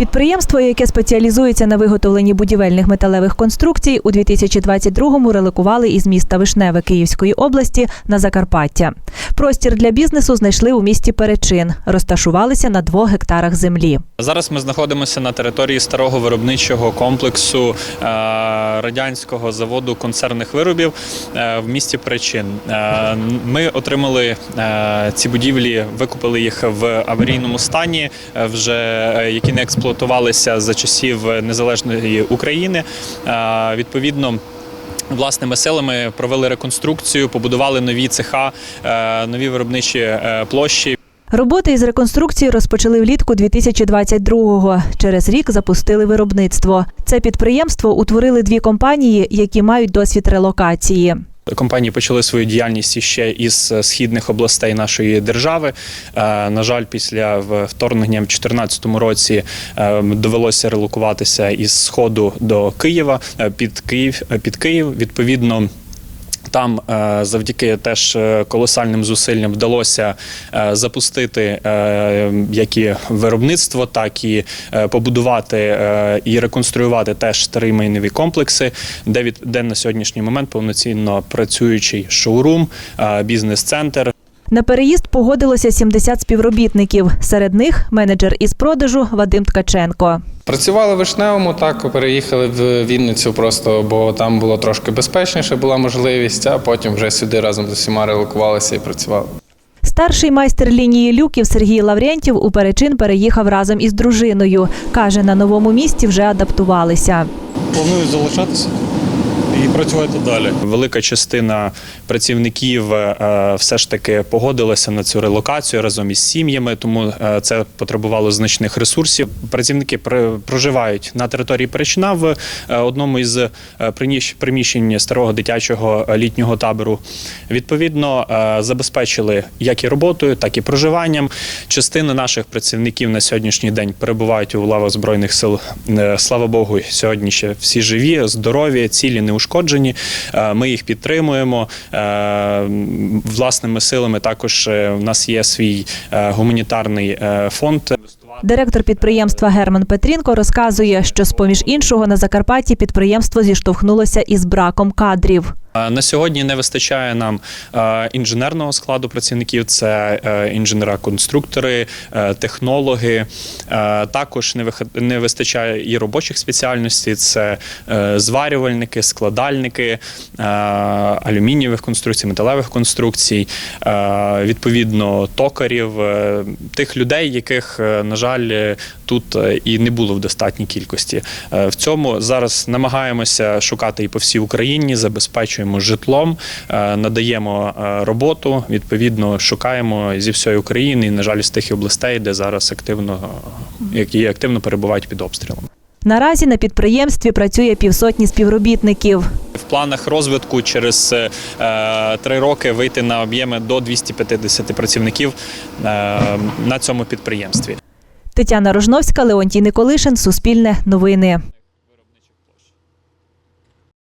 Підприємство, яке спеціалізується на виготовленні будівельних металевих конструкцій, у 2022-му релокували із міста Вишневе Київської області на Закарпаття. Простір для бізнесу знайшли у місті Перечин, розташувалися на двох гектарах землі. Зараз ми знаходимося на території старого виробничого комплексу е, радянського заводу концерних виробів е, в місті Причин. Е, Ми отримали ці будівлі, викупили їх в аварійному стані, вже які не експлуатувалися за часів незалежної України. Відповідно. Власними силами провели реконструкцію, побудували нові цеха, е, нові виробничі е, площі. Роботи із реконструкції розпочали влітку 2022-го. Через рік запустили виробництво. Це підприємство утворили дві компанії, які мають досвід релокації. Компанії почали свою діяльність ще із е, східних областей нашої держави. Е, На жаль, після вторгнення в 2014 році е, довелося релокуватися із сходу до Києва під Київ під Київ. Відповідно. Там е, завдяки теж е, колосальним зусиллям вдалося е, запустити як і виробництво, так і побудувати і реконструювати теж три майнові комплекси, де від де на сьогоднішній момент повноцінно працюючий шоурум, бізнес-центр. На переїзд погодилося 70 співробітників. Серед них менеджер із продажу Вадим Ткаченко. Працювали в Вишневому, так переїхали в Вінницю просто, бо там було трошки безпечніше, була можливість, а потім вже сюди разом з усіма релокувалися і працювали. Старший майстер лінії люків Сергій Лаврентів у Перечин переїхав разом із дружиною. Каже, на новому місці вже адаптувалися. планую залишатися і працювати далі. Велика частина працівників е, все ж таки погодилася на цю релокацію разом із сім'ями, тому е, це потребувало значних ресурсів. Працівники проживають на території Перечина в е, одному із приміщень старого дитячого літнього табору. Відповідно, забезпечили як і роботою, так і проживанням. Частина наших працівників на сьогоднішній день перебувають у лавах збройних сил. Слава Богу, сьогодні ще всі живі, здорові, цілі, неушкоджені. Е, Ми їх підтримуємо. Е, Власними силами також у в нас є свій е, гуманітарний е, фонд. Директор підприємства Герман Петрінко розказує, що з поміж іншого на Закарпатті підприємство зіштовхнулося із браком кадрів. Е, На сьогодні не вистачає нам е, інженерного складу працівників. Це е, інженера-конструктори, технологи. Також не вистачає і робочих спеціальностей. Це зварювальники, складальники алюмінієвих конструкцій, металевих конструкцій, відповідно токарів, тих людей, яких, на жаль, тут е, і не було в достатній кількості. Е, В цьому зараз намагаємося шукати і по всій Україні, забезпечуємо житлом, е, надаємо роботу. Відповідно, шукаємо зі всієї України, і, на жаль, з тих областей, де зараз активно які активно перебувають під обстрілом. Наразі на підприємстві працює півсотні співробітників. В планах розвитку через е, три роки вийти на об'єми до 250 працівників е, на цьому підприємстві. Тетяна Рожновська, Леонтій Николишин, Суспільне новини.